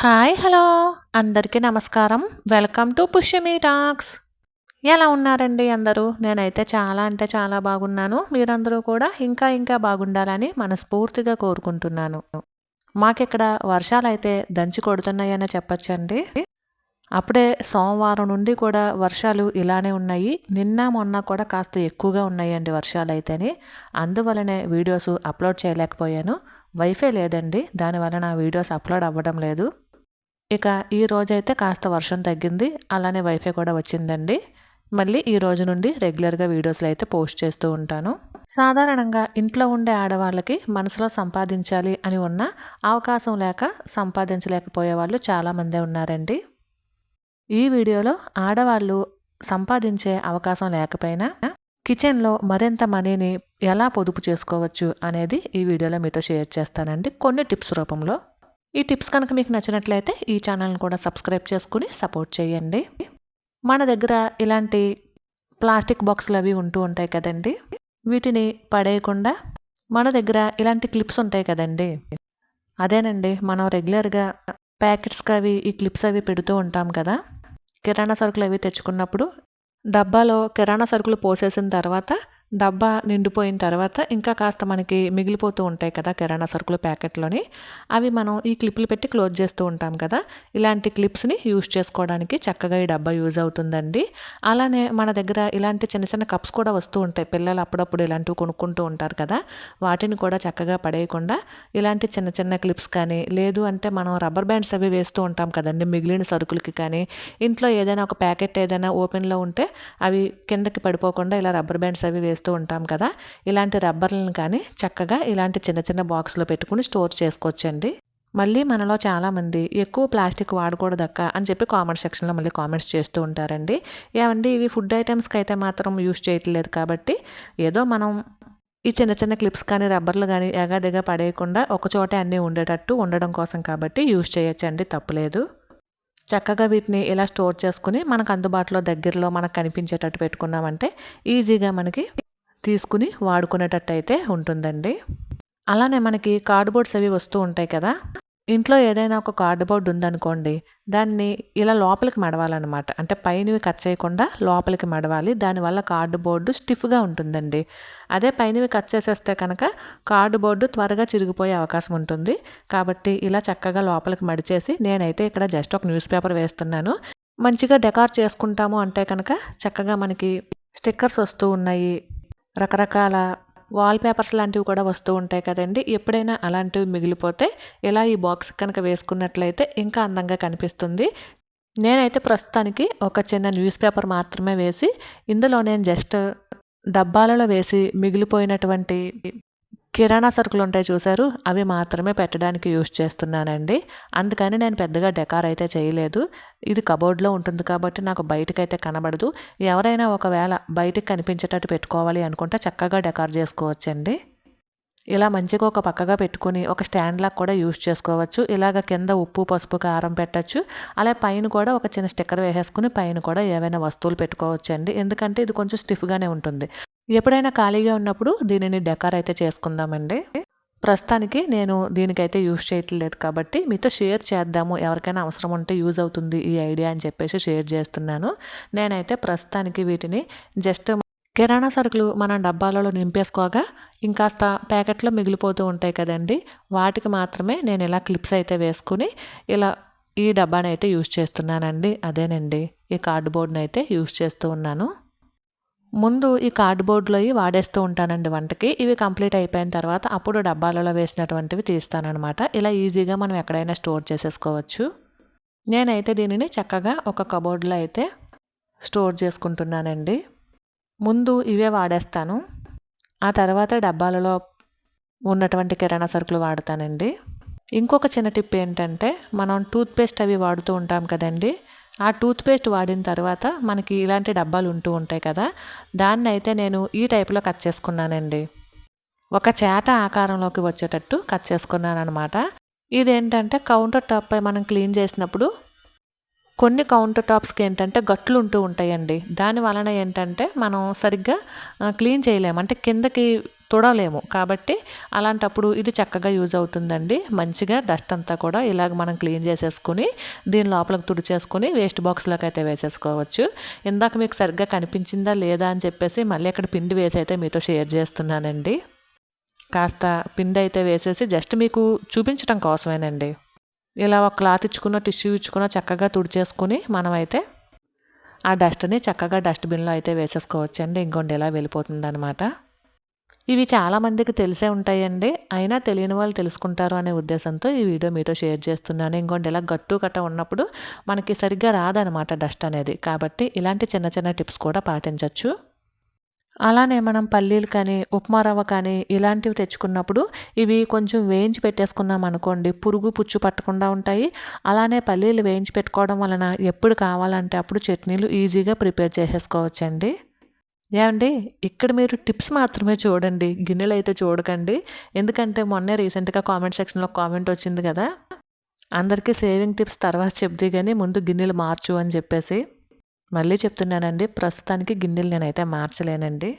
Hi hello. అందరికీ నమస్కారం. Welcome to Pushyami talks. ఎలా ఉన్నారండి అందరూ? నేనైతే చాలా అంటే చాలా బాగున్నాను. మీరందరూ కూడా ఇంకా ఇంకా బాగుండాలని మనస్ఫూర్తిగా కోరుకుంటున్నాను. మాకిక్కడ వర్షాలు అయితే దంచి కొడుతున్నాయని చెప్పచ్చండి. అప్పుడే సోమవారం నుండి కూడా వర్షాలు ఇలానే ఉన్నాయి. నిన్న మొన్న కూడా కాస్త ఎక్కువగా ఉన్నాయండి వర్షాలు అయితేనే అందువలనే వీడియోస్ అప్లోడ్ చేయలేకపోయాను. వైఫై లేదండి. దానివల్ల నా వీడియోస్ అప్లోడ్ అవ్వడం లేదు. ఇక ఈ రోజైతే కాస్త వర్షం తగ్గింది. అలానే వైఫై కూడా వచ్చిందండి. మళ్ళీ ఈ రోజు నుండి రెగ్యులర్గా వీడియోస్లో అయితే పోస్ట్ చేస్తూ ఉంటాను. సాధారణంగా ఇంట్లో ఉండే ఆడవాళ్ళకి మనసులో సంపాదించాలి అని ఉన్న అవకాశం లేక సంపాదించలేకపోయే వాళ్ళు చాలామందే ఉన్నారండి. ఈ వీడియోలో ఆడవాళ్ళు సంపాదించే అవకాశం లేకపోయినా కిచెన్లో మరింత మనీని ఎలా పొదుపు చేసుకోవచ్చు అనేది ఈ వీడియోలో మీతో షేర్ చేస్తానండి. కొన్ని టిప్స్ రూపంలో. ఈ టిప్స్ కనుక మీకు నచ్చినట్లయితే ఈ ఛానల్ని కూడా సబ్స్క్రైబ్ చేసుకుని సపోర్ట్ చేయండి. మన దగ్గర ఇలాంటి ప్లాస్టిక్ బాక్సులు అవి ఉంటూ ఉంటాయి కదండి. వీటిని పడేయకుండా మన దగ్గర ఇలాంటి క్లిప్స్ ఉంటాయి కదండి. అదేనండి మనం రెగ్యులర్గా ప్యాకెట్స్కి అవి ఈ క్లిప్స్ అవి పెడుతూ ఉంటాం కదా. కిరాణా సరుకులు అవి తెచ్చుకున్నప్పుడు డబ్బాలో కిరాణా సరుకులు పోసేసిన తర్వాత డబ్బా నిండిపోయిన తర్వాత ఇంకా కాస్త మనకి మిగిలిపోతూ ఉంటాయి కదా కిరాణా సరుకులు ప్యాకెట్లోని. అవి మనం ఈ క్లిప్లు పెట్టి క్లోజ్ చేస్తూ ఉంటాం కదా. ఇలాంటి క్లిప్స్ని యూజ్ చేసుకోవడానికి చక్కగా ఈ డబ్బా యూజ్ అవుతుందండి. అలానే మన దగ్గర ఇలాంటి చిన్న చిన్న కప్స్ కూడా వస్తూ ఉంటాయి. పిల్లలు అప్పుడప్పుడు ఇలాంటివి కొనుక్కుంటూ ఉంటారు కదా. వాటిని కూడా చక్కగా పడేయకుండా ఇలాంటి చిన్న చిన్న క్లిప్స్ కానీ లేదు అంటే మనం రబ్బర్ బ్యాండ్స్ అవి వేస్తూ ఉంటాం కదండి మిగిలిన సరుకులకి కానీ. ఇంట్లో ఏదైనా ఒక ప్యాకెట్ ఏదైనా ఓపెన్లో ఉంటే అవి కిందకి పడిపోకుండా ఇలా రబ్బర్ బ్యాండ్స్ అవి వేస్తూ ఉంటాం కదా. ఇలాంటి రబ్బర్లను కానీ చక్కగా ఇలాంటి చిన్న చిన్న బాక్స్లో పెట్టుకుని స్టోర్ చేసుకోవచ్చండి. మళ్ళీ మనలో చాలామంది ఎక్కువ ప్లాస్టిక్ వాడకూడదక్క అని చెప్పి కామెంట్ సెక్షన్లో మళ్ళీ కామెంట్స్ చేస్తూ ఉంటారండి. ఏమండి ఇవి ఫుడ్ ఐటమ్స్కి అయితే మాత్రం యూస్ చేయట్లేదు కాబట్టి ఏదో మనం ఈ చిన్న చిన్న క్లిప్స్ కానీ రబ్బర్లు కానీ ఎగాదిగా పడేయకుండా ఒకచోటే అన్నీ ఉండేటట్టు ఉండడం కోసం కాబట్టి యూస్ చేయొచ్చండి తప్పులేదు. చక్కగా వీటిని ఇలా స్టోర్ చేసుకుని మనకు అందుబాటులో దగ్గరలో మనకు కనిపించేటట్టు పెట్టుకున్నామంటే ఈజీగా మనకి తీసుకుని వాడుకునేటట్టు అయితే ఉంటుందండి. అలానే మనకి కార్డ్బోర్డ్స్ అవి వస్తూ ఉంటాయి కదా. ఇంట్లో ఏదైనా ఒక కార్డ్బోర్డ్ ఉందనుకోండి దాన్ని ఇలా లోపలికి మడవాలన్నమాట. అంటే పైనవి కట్ చేయకుండా లోపలికి మడవాలి. దానివల్ల కార్డ్బోర్డు స్టిఫ్గా ఉంటుందండి. అదే పైనవి కట్ చేసేస్తే కనుక కార్డ్బోర్డు త్వరగా చిరిగిపోయే అవకాశం ఉంటుంది. కాబట్టి ఇలా చక్కగా లోపలికి మడిచేసి నేనైతే ఇక్కడ జస్ట్ ఒక న్యూస్ పేపర్ వేస్తున్నాను. మంచిగా డెకార్ చేసుకుంటాము అంటే కనుక చక్కగా మనకి స్టిక్కర్స్ వస్తూ ఉన్నాయి. రకరకాల వాల్ పేపర్స్ లాంటివి కూడా వస్తూ ఉంటాయి కదండి. ఎప్పుడైనా అలాంటివి మిగిలిపోతే ఇలా ఈ బాక్స్ కనుక వేసుకున్నట్లయితే ఇంకా అందంగా కనిపిస్తుంది. నేనైతే ప్రస్తుతానికి ఒక చిన్న న్యూస్ పేపర్ మాత్రమే వేసి ఇందులో నేను జస్ట్ డబ్బాలలో వేసి మిగిలిపోయినటువంటి కిరాణా సరుకులు ఉంటాయి చూసారు అవి మాత్రమే పెట్టడానికి యూస్ చేస్తున్నానండి. అందుకని నేను పెద్దగా డెకార్ అయితే చేయలేదు. ఇది కబోర్డ్లో ఉంటుంది కాబట్టి నాకు బయటకైతే కనబడదు. ఎవరైనా ఒకవేళ బయటకు కనిపించేటట్టు పెట్టుకోవాలి అనుకుంటే చక్కగా డెకార్ చేసుకోవచ్చండి. ఇలా మంచిగా ఒక పక్కగా పెట్టుకుని ఒక స్టాండ్ లాగా కూడా యూస్ చేసుకోవచ్చు. ఇలాగ కింద ఉప్పు పసుపు కారం పెట్టచ్చు. అలా పైన కూడా ఒక చిన్న స్టిక్కర్ వేసేసుకుని పైన కూడా ఏవైనా వస్తువులు పెట్టుకోవచ్చు అండి ఎందుకంటే ఇది కొంచెం స్టిఫ్గానే ఉంటుంది. ఎప్పుడైనా ఖాళీగా ఉన్నప్పుడు దీనిని డెకార్ అయితే చేసుకుందామండి. ప్రస్తుతానికి నేను దీనికైతే యూజ్ చేయట్లేదు కాబట్టి మీతో షేర్ చేద్దాము. ఎవరికైనా అవసరం ఉంటే యూజ్ అవుతుంది ఈ ఐడియా అని చెప్పేసి షేర్ చేస్తున్నాను. నేనైతే ప్రస్తుతానికి వీటిని జస్ట్ కిరాణా సరుకులు మనం డబ్బాలలో నింపేసుకోగా ఇంకాస్త ప్యాకెట్లో మిగిలిపోతూ ఉంటాయి కదండి. వాటికి మాత్రమే నేను ఇలా క్లిప్స్ అయితే వేసుకుని ఇలా ఈ డబ్బాని అయితే యూజ్ చేస్తున్నానండి. అదేనండి. ఈ కార్డ్బోర్డ్ని అయితే యూజ్ చేస్తూ ఉన్నాను. ముందు ఈ కార్డ్బోర్డ్లో వాడేస్తూ ఉంటానండి వంటకి. ఇవి కంప్లీట్ అయిపోయిన తర్వాత అప్పుడు డబ్బాలలో వేసినటువంటివి తీస్తానమాట ఇలా ఈజీగా మనం ఎక్కడైనా స్టోర్ చేసేసుకోవచ్చు. నేనైతే దీనిని చక్కగా ఒక కబోర్డ్లో అయితే స్టోర్ చేసుకుంటున్నానండి. ముందు ఇవే వాడేస్తాను. ఆ తర్వాత డబ్బాలలో ఉన్నటువంటి కిరాణా సరుకులు వాడతానండి. ఇంకొక చిన్న టిప్ ఏంటంటే మనం టూత్పేస్ట్ అవి వాడుతూ ఉంటాం కదండి. ఆ టూత్పేస్ట్ వాడిన తర్వాత మనకి ఇలాంటి డబ్బాలు ఉంటూ ఉంటాయి కదా దాన్ని అయితే నేను ఈ టైప్లో కట్ చేసుకున్నానండి. ఒక చేట ఆకారంలోకి వచ్చేటట్టు కట్ చేసుకున్నాను అనమాట ఇదేంటంటే కౌంటర్ టాప్పై మనం క్లీన్ చేసినప్పుడు కొన్ని కౌంటర్ టాప్స్కి ఏంటంటే గట్లు ఉంటూ ఉంటాయండి. దాని వలన ఏంటంటే మనం సరిగ్గా క్లీన్ చేయలేము. అంటే కిందకి తుడలేము కాబట్టి అలాంటప్పుడు ఇది చక్కగా యూజ్ అవుతుందండి. మంచిగా డస్ట్ అంతా కూడా ఇలాగ మనం క్లీన్ చేసేసుకుని దీని లోపలికి తుడిచేసుకుని వేస్ట్ బాక్స్లోకి అయితే వేసేసుకోవచ్చు. ఇందాక మీకు సరిగ్గా కనిపించిందా లేదా అని చెప్పేసి మళ్ళీ అక్కడ పిండి వేసి అయితే మీతో షేర్ చేస్తున్నానండి. కాస్త పిండి అయితే వేసేసి జస్ట్ మీకు చూపించడం కోసమేనండి. ఇలా ఒక క్లాత్ ఇచ్చుకున్న టిష్యూ ఇచ్చుకున్న చక్కగా తుడిచేసుకుని మనమైతే ఆ డస్ట్ని చక్కగా డస్ట్బిన్లో అయితే వేసేసుకోవచ్చండి ఇంకొండి ఇలా వెళ్ళిపోతుంది అనమాట ఇవి చాలామందికి తెలిసే ఉంటాయండి. అయినా తెలియని వాళ్ళు తెలుసుకుంటారు అనే ఉద్దేశంతో ఈ వీడియో మీతో షేర్ చేస్తున్నాను. ఇంకోటి ఇలా గట్టు కట్ట ఉన్నప్పుడు మనకి సరిగ్గా రాదనమాట డస్ట్ అనేది. కాబట్టి ఇలాంటి చిన్న చిన్న టిప్స్ కూడా పాటించవచ్చు అలానే మనం పల్లీలు కానీ ఉప్మా రవ్వ కానీ ఇలాంటివి తెచ్చుకున్నప్పుడు ఇవి కొంచెం వేయించి పెట్టేసుకున్నాం అనుకోండి పురుగు పుచ్చు పట్టకుండా ఉంటాయి. అలానే పల్లీలు వేయించి పెట్టుకోవడం వలన ఎప్పుడు కావాలంటే అప్పుడు చట్నీలు ఈజీగా ప్రిపేర్ చేసేసుకోవచ్చండి. ఏమండి ఇక్కడ మీరు టిప్స్ మాత్రమే చూడండి గిన్నెలు అయితే చూడకండి. ఎందుకంటే మొన్నే రీసెంట్గా కామెంట్ సెక్షన్లో కామెంట్ వచ్చింది కదా. అందరికీ సేవింగ్ టిప్స్ తర్వాత చెప్తే కానీ ముందు గిన్నెలు మార్చు అని చెప్పేసి. మళ్ళీ చెప్తున్నానండి ప్రస్తుతానికి గిన్నెలు నేనైతే మార్చలేనండి.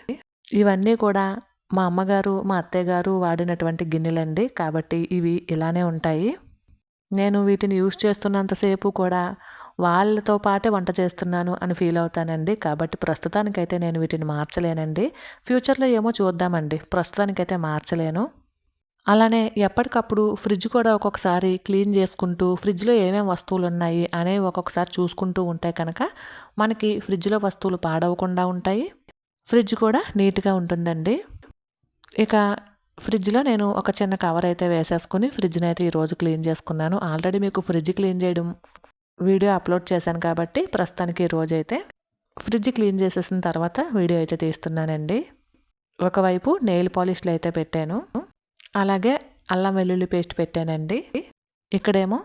ఇవన్నీ కూడా మా అమ్మగారు మా అత్తయ్య గారు వాడినటువంటి గిన్నెలండి. కాబట్టి ఇవి ఇలానే ఉంటాయి. నేను వీటిని యూజ్ చేస్తున్నంతసేపు కూడా వాళ్ళతో పాటే వంట చేస్తున్నాను అని ఫీల్ అవుతానండి. కాబట్టి ప్రస్తుతానికైతే నేను వీటిని మార్చలేనండి. ఫ్యూచర్లో ఏమో చూద్దామండి. ప్రస్తుతానికైతే మార్చలేను. అలానే ఎప్పటికప్పుడు ఫ్రిడ్జ్ కూడా ఒక్కొక్కసారి క్లీన్ చేసుకుంటూ ఫ్రిడ్జ్లో ఏమేమి వస్తువులు ఉన్నాయి అనేవి ఒక్కొక్కసారి చూసుకుంటూ ఉంటే కనుక మనకి ఫ్రిడ్జ్లో వస్తువులు పాడవకుండా ఉంటాయి. ఫ్రిడ్జ్ కూడా నీట్గా ఉంటుందండి. ఇక ఫ్రిడ్జ్లో నేను ఒక చిన్న కవర్ అయితే వేసేసుకుని ఫ్రిడ్జ్ని అయితే ఈరోజు క్లీన్ చేసుకున్నాను. ఆల్రెడీ మీకు ఫ్రిడ్జ్ క్లీన్ చేయడం వీడియో అప్లోడ్ చేశాను కాబట్టి ప్రస్తుతానికి ఈరోజు అయితే ఫ్రిడ్జ్ క్లీన్ చేసేసిన తర్వాత వీడియో అయితే తీస్తున్నానండి. ఒకవైపు నెయిల్ పాలిష్లు అయితే పెట్టాను. అలాగే అల్లం వెల్లుల్లి పేస్ట్ పెట్టానండి. ఇక్కడేమో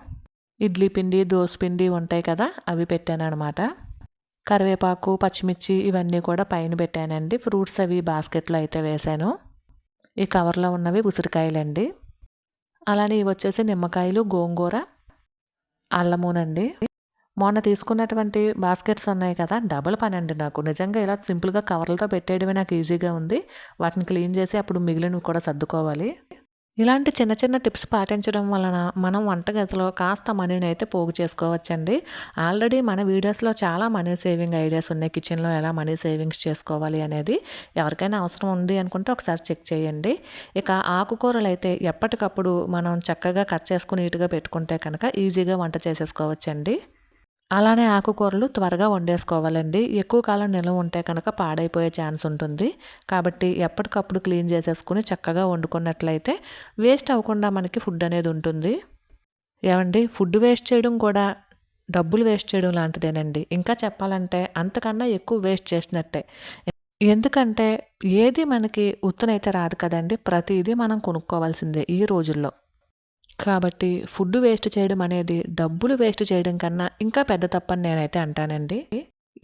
ఇడ్లీ పిండి దోశ పిండి ఉంటాయి కదా అవి పెట్టాను అనమాట కరివేపాకు పచ్చిమిర్చి ఇవన్నీ కూడా పైన పెట్టానండి. ఫ్రూట్స్ అవి బాస్కెట్లో అయితే వేశాను. ఈ కవర్లో ఉన్నవి ఉసిరికాయలండి. అలానే ఇవి వచ్చేసి నిమ్మకాయలు గోంగూర అల్లమూనండి. మొన్న తీసుకున్నటువంటి బాస్కెట్స్ ఉన్నాయి కదా డబుల్ పని అండి నాకు. నిజంగా ఇలా సింపుల్గా కవర్లతో పెట్టేయడమే నాకు ఈజీగా ఉంది. వాటిని క్లీన్ చేసి అప్పుడు మిగిలినవి కూడా సర్దుకోవాలి. ఇలాంటి చిన్న చిన్న టిప్స్ పాటించడం వలన మనం వంటగదిలో కాస్త మనీని అయితే పోగు చేసుకోవచ్చండి. ఆల్రెడీ మన వీడియోస్లో చాలా మనీ సేవింగ్ ఐడియాస్ ఉన్నాయి. కిచెన్లో ఎలా మనీ సేవింగ్స్ చేసుకోవాలి అనేది ఎవరికైనా అవసరం ఉంది అనుకుంటే ఒకసారి చెక్ చేయండి. ఇక ఆకుకూరలు అయితే ఎప్పటికప్పుడు మనం చక్కగా కట్ చేసుకుని నీట్గా పెట్టుకుంటే కనుక ఈజీగా వంట చేసేసుకోవచ్చండి. అలానే ఆకుకూరలు త్వరగా వండేసుకోవాలండి. ఎక్కువ కాలం నిల్వ ఉంటే కనుక పాడైపోయే ఛాన్స్ ఉంటుంది. కాబట్టి ఎప్పటికప్పుడు క్లీన్ చేసేసుకుని చక్కగా వండుకున్నట్లయితే వేస్ట్ అవ్వకుండా మనకి ఫుడ్ అనేది ఉంటుంది. ఏమండి? ఫుడ్ వేస్ట్ చేయడం కూడా డబ్బులు వేస్ట్ చేయడం లాంటిదేనండి. ఇంకా చెప్పాలంటే అంతకన్నా ఎక్కువ వేస్ట్ చేసినట్టే. ఎందుకంటే ఏది మనకి ఉత్తనైతే రాదు కదండి. ప్రతిదీ మనం కొనుక్కోవాల్సిందే ఈ రోజుల్లో. కాబట్టి ఫుడ్ వేస్ట్ చేయడం అనేది డబ్బులు వేస్ట్ చేయడం కన్నా ఇంకా పెద్ద తప్పని నేనైతే అంటానండి.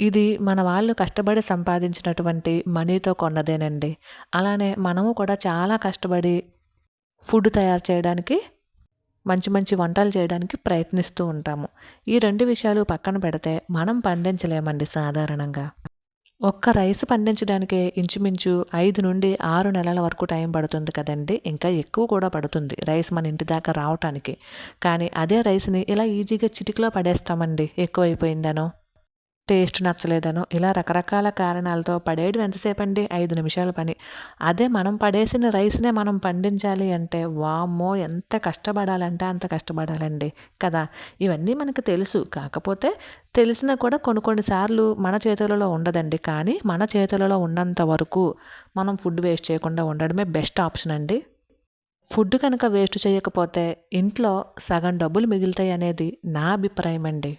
ఇది మన వాళ్ళు కష్టపడి సంపాదించినటువంటి మనీతో కొన్నదేనండి. అలానే మనము కూడా చాలా కష్టపడి ఫుడ్ తయారు చేయడానికి మంచి మంచి వంటలు చేయడానికి ప్రయత్నిస్తూ ఉంటాము. ఈ రెండు విషయాలు పక్కన పెడితే మనం పండించలేమండి సాధారణంగా. ఒక్క రైస్ పండించడానికే ఇంచుమించు ఐదు నుండి ఆరు నెలల వరకు టైం పడుతుంది కదండి. ఇంకా ఎక్కువ కూడా పడుతుంది రైస్ మన ఇంటి దాకా రావటానికి. కానీ అదే రైస్ని ఇలా ఈజీగా చిటికలో పడేస్తామండి. ఎక్కువైపోయిందనో. టేస్ట్ నచ్చలేదనో ఇలా రకరకాల కారణాలతో పడేయడం ఎంతసేపు అండి ఐదు నిమిషాల పని. అదే మనం పడేసిన రైస్నే మనం పండించాలి అంటే వామ్మో ఎంత కష్టపడాలంటే అంత కష్టపడాలండి కదా? ఇవన్నీ మనకు తెలుసు. కాకపోతే తెలిసినా కూడా కొన్ని కొన్నిసార్లు మన చేతులలో ఉండదండి. కానీ మన చేతులలో ఉన్నంత వరకు మనం ఫుడ్ వేస్ట్ చేయకుండా ఉండడమే బెస్ట్ ఆప్షన్ అండి. ఫుడ్ కనుక వేస్ట్ చేయకపోతే ఇంట్లో సగం డబ్బులు మిగులుతాయి అనేది నా అభిప్రాయం అండి